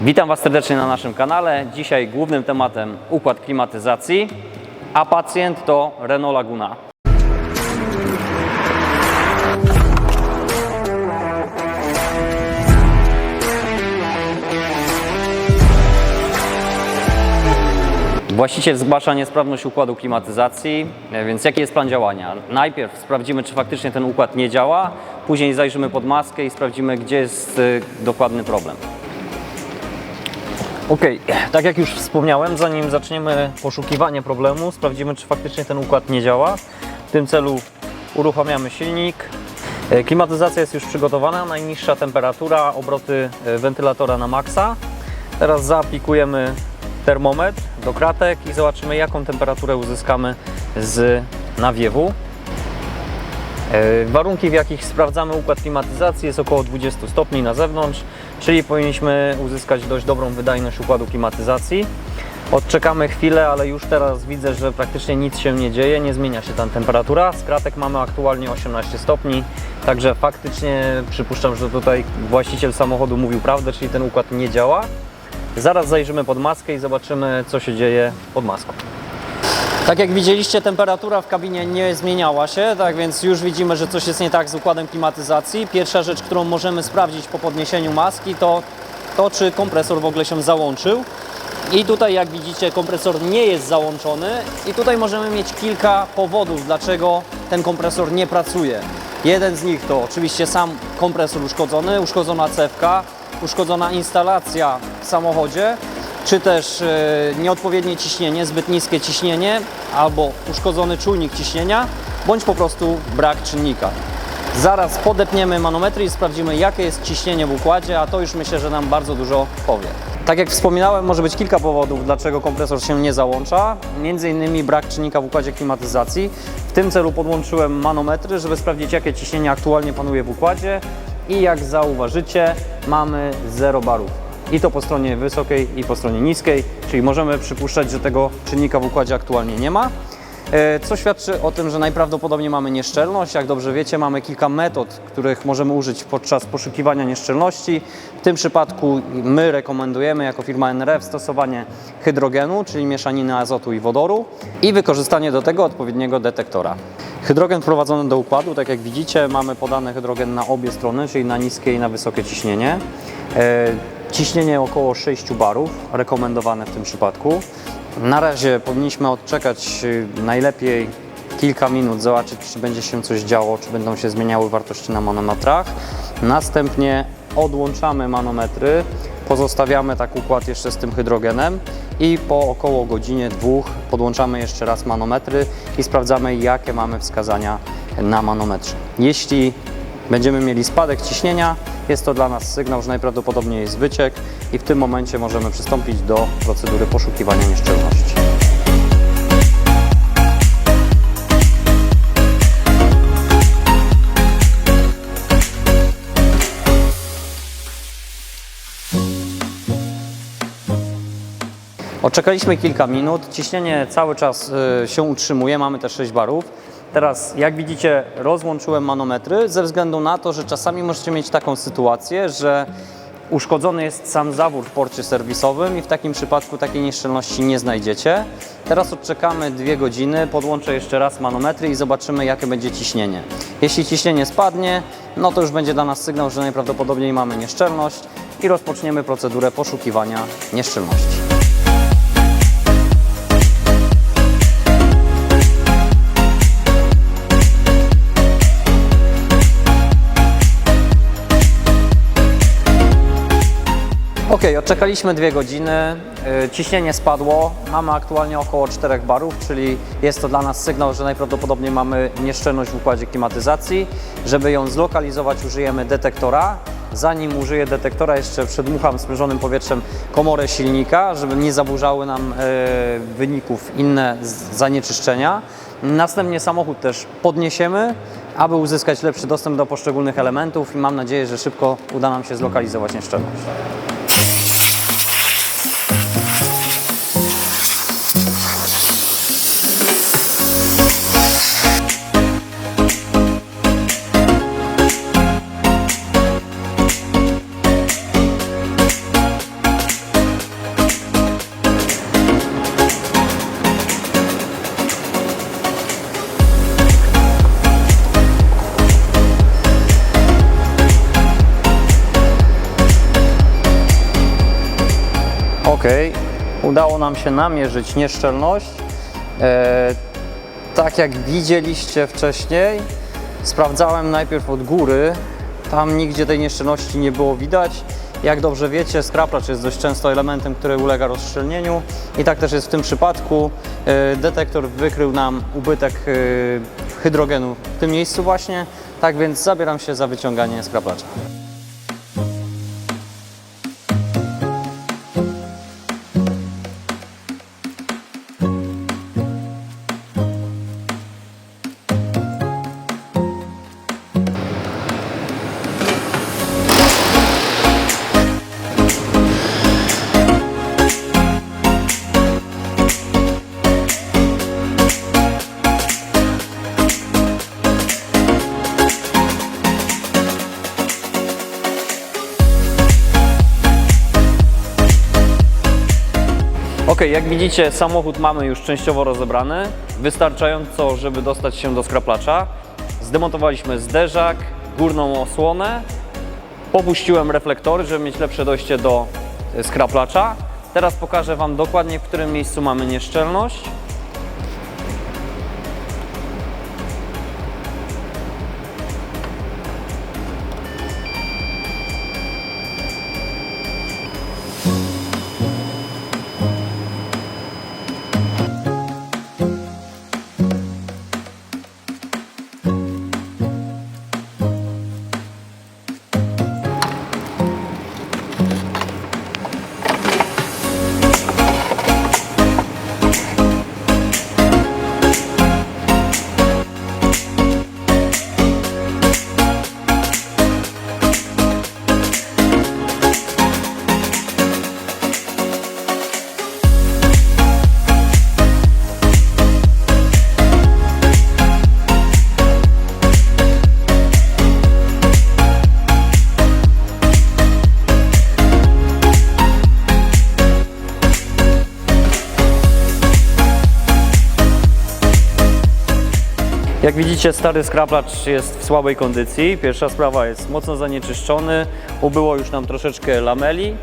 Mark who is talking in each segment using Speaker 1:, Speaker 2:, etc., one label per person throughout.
Speaker 1: Witam Was serdecznie na naszym kanale. Dzisiaj głównym tematem układ klimatyzacji, a pacjent to Renault Laguna. Właściciel zgłasza niesprawność układu klimatyzacji, e, więc jaki jest plan działania? Najpierw sprawdzimy, czy faktycznie ten układ nie działa, później zajrzymy pod maskę i sprawdzimy, gdzie jest e, dokładny problem. Ok, tak jak już wspomniałem, zanim zaczniemy poszukiwanie problemu, sprawdzimy, czy faktycznie ten układ nie działa. W tym celu uruchamiamy silnik. E, Klimatyzacja jest już przygotowana, najniższa temperatura, obroty e, wentylatora na maksa. Teraz zaaplikujemy termometr do kratek i zobaczymy, jaką temperaturę uzyskamy z nawiewu. E, Warunki, w jakich sprawdzamy układ klimatyzacji jest około 20 stopni na zewnątrz, czyli powinniśmy uzyskać dość dobrą wydajność układu klimatyzacji. Odczekamy chwilę, ale już teraz widzę, że praktycznie nic się nie dzieje, nie zmienia się tam temperatura. Z kratek mamy aktualnie 18 stopni, także faktycznie przypuszczam, że tutaj właściciel samochodu mówił prawdę, czyli ten układ nie działa. Zaraz zajrzymy pod maskę i zobaczymy, co się dzieje pod maską. Tak jak widzieliście, temperatura w kabinie nie zmieniała się, tak więc już widzimy, że coś jest nie tak z układem klimatyzacji. Pierwsza rzecz, którą możemy sprawdzić po podniesieniu maski, to to, czy kompresor w ogóle się załączył. I tutaj, jak widzicie, kompresor nie jest załączony, i tutaj możemy mieć kilka powodów, dlaczego ten kompresor nie pracuje. Jeden z nich to oczywiście sam kompresor uszkodzony, uszkodzona cewka, uszkodzona instalacja w samochodzie, czy też e, nieodpowiednie ciśnienie, zbyt niskie ciśnienie, albo uszkodzony czujnik ciśnienia, bądź po prostu brak czynnika. Zaraz podepniemy manometry i sprawdzimy, jakie jest ciśnienie w układzie, a to już myślę, że nam bardzo dużo powie. Tak jak wspominałem, może być kilka powodów, dlaczego kompresor się nie załącza. Między innymi brak czynnika w układzie klimatyzacji. W tym celu podłączyłem manometry, żeby sprawdzić, jakie ciśnienie aktualnie panuje w układzie. I jak zauważycie, mamy 0 barów. I to po stronie wysokiej i po stronie niskiej, czyli możemy przypuszczać, że tego czynnika w układzie aktualnie nie ma. E, Co świadczy o tym, że najprawdopodobniej mamy nieszczelność. Jak dobrze wiecie, mamy kilka metod, których możemy użyć podczas poszukiwania nieszczelności. W tym przypadku my rekomendujemy jako firma NRF stosowanie hydrogenu, czyli mieszaniny azotu i wodoru i wykorzystanie do tego odpowiedniego detektora. Hydrogen wprowadzony do układu, tak jak widzicie, mamy podany hydrogen na obie strony, czyli na niskie i na wysokie ciśnienie. Ciśnienie około 6 barów, rekomendowane w tym przypadku. Na razie powinniśmy odczekać y, najlepiej kilka minut, zobaczyć, czy będzie się coś działo, czy będą się zmieniały wartości na manometrach. Następnie odłączamy manometry, pozostawiamy tak układ jeszcze z tym hydrogenem i po około godzinie, dwóch podłączamy jeszcze raz manometry i sprawdzamy, jakie mamy wskazania na manometrze. Jeśli będziemy mieli spadek ciśnienia, jest to dla nas sygnał, że najprawdopodobniej jest wyciek i w tym momencie możemy przystąpić do procedury poszukiwania nieszczelności. Odczekaliśmy kilka minut, ciśnienie cały czas y, się utrzymuje, mamy też 6 barów. Teraz, jak widzicie, rozłączyłem manometry ze względu na to, że czasami możecie mieć taką sytuację, że uszkodzony jest sam zawór w porcie serwisowym i w takim przypadku takiej nieszczelności nie znajdziecie. Teraz odczekamy 2 godziny, podłączę jeszcze raz manometry i zobaczymy, jakie będzie ciśnienie. Jeśli ciśnienie spadnie, no to już będzie dla nas sygnał, że najprawdopodobniej mamy nieszczelność i rozpoczniemy procedurę poszukiwania nieszczelności. Ok, odczekaliśmy dwie godziny, y, ciśnienie spadło, mamy aktualnie około 4 barów, czyli jest to dla nas sygnał, że najprawdopodobniej mamy nieszczelność w układzie klimatyzacji. Żeby ją zlokalizować użyjemy detektora. Zanim użyję detektora jeszcze przedmucham sprężonym powietrzem komorę silnika, żeby nie zaburzały nam y, wyników inne zanieczyszczenia. Następnie samochód też podniesiemy, aby uzyskać lepszy dostęp do poszczególnych elementów i mam nadzieję, że szybko uda nam się zlokalizować nieszczelność. Udało nam się namierzyć nieszczelność. E, tak jak widzieliście wcześniej, sprawdzałem najpierw od góry. Tam nigdzie tej nieszczelności nie było widać. Jak dobrze wiecie, skraplacz jest dość często elementem, który ulega rozszczelnieniu i tak też jest w tym przypadku. E, Detektor wykrył nam ubytek e, hydrogenu w tym miejscu właśnie, tak więc zabieram się za wyciąganie skraplacza. Ok, jak widzicie, samochód mamy już częściowo rozebrany, wystarczająco, żeby dostać się do skraplacza. Zdemontowaliśmy zderzak, górną osłonę, popuściłem reflektory, żeby mieć lepsze dojście do e, skraplacza. Teraz pokażę Wam dokładnie, w którym miejscu mamy nieszczelność. Jak widzicie, stary skraplacz jest w słabej kondycji. Pierwsza sprawa jest mocno zanieczyszczony, ubyło już nam troszeczkę lameli.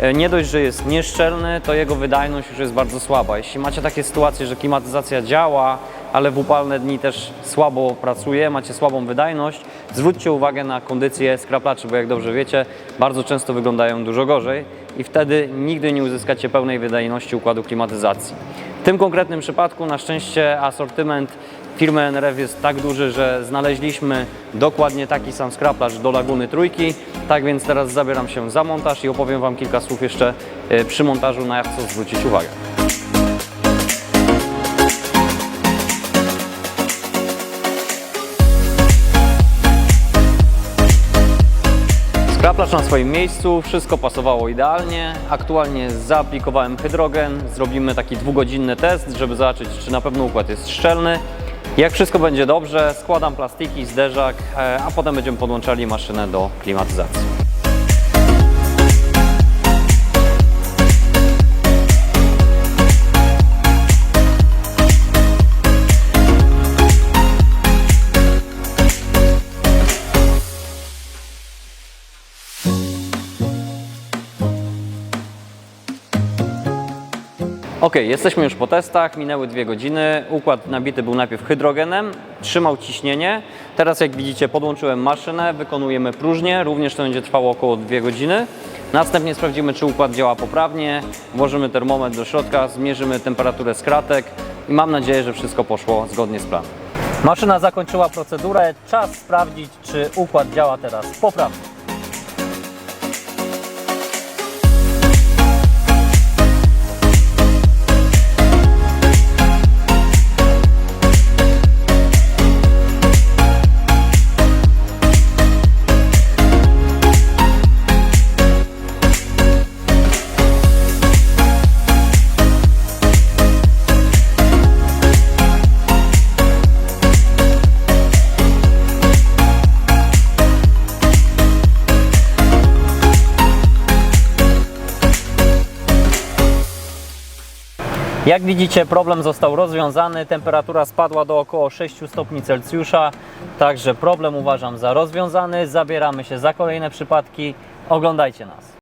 Speaker 1: E, Nie dość, że jest nieszczelny, to jego wydajność już jest bardzo słaba. Jeśli macie takie sytuacje, że klimatyzacja działa, ale w upalne dni też słabo pracuje, macie słabą wydajność, zwróćcie uwagę na kondycję skraplaczy, bo jak dobrze wiecie, bardzo często wyglądają dużo gorzej i wtedy nigdy nie uzyskacie pełnej wydajności układu klimatyzacji. W tym konkretnym przypadku na szczęście asortyment firmy NRF jest tak duży, że znaleźliśmy dokładnie taki sam skraplacz do Laguny Trójki. Tak więc teraz zabieram się za montaż i opowiem Wam kilka słów jeszcze e, przy montażu na co zwrócić uwagę. Skraplacz na swoim miejscu, wszystko pasowało idealnie. Aktualnie zaaplikowałem hydrogen, zrobimy taki dwugodzinny test, żeby zobaczyć, czy na pewno układ jest szczelny. Jak wszystko będzie dobrze, składam plastiki, zderzak, e, a potem będziemy podłączali maszynę do klimatyzacji. Ok, jesteśmy już po testach, minęły dwie godziny. Układ nabity był najpierw hydrogenem, trzymał ciśnienie. Teraz jak widzicie podłączyłem maszynę, wykonujemy próżnię, również to będzie trwało około dwie godziny. Następnie sprawdzimy, czy układ działa poprawnie, włożymy termometr do środka, zmierzymy temperaturę skratek i mam nadzieję, że wszystko poszło zgodnie z planem. Maszyna zakończyła procedurę, czas sprawdzić, czy układ działa teraz poprawnie. Jak widzicie, problem został rozwiązany. Temperatura spadła do około 6 stopni Celsjusza, także problem uważam za rozwiązany. Zabieramy się za kolejne przypadki. Oglądajcie nas.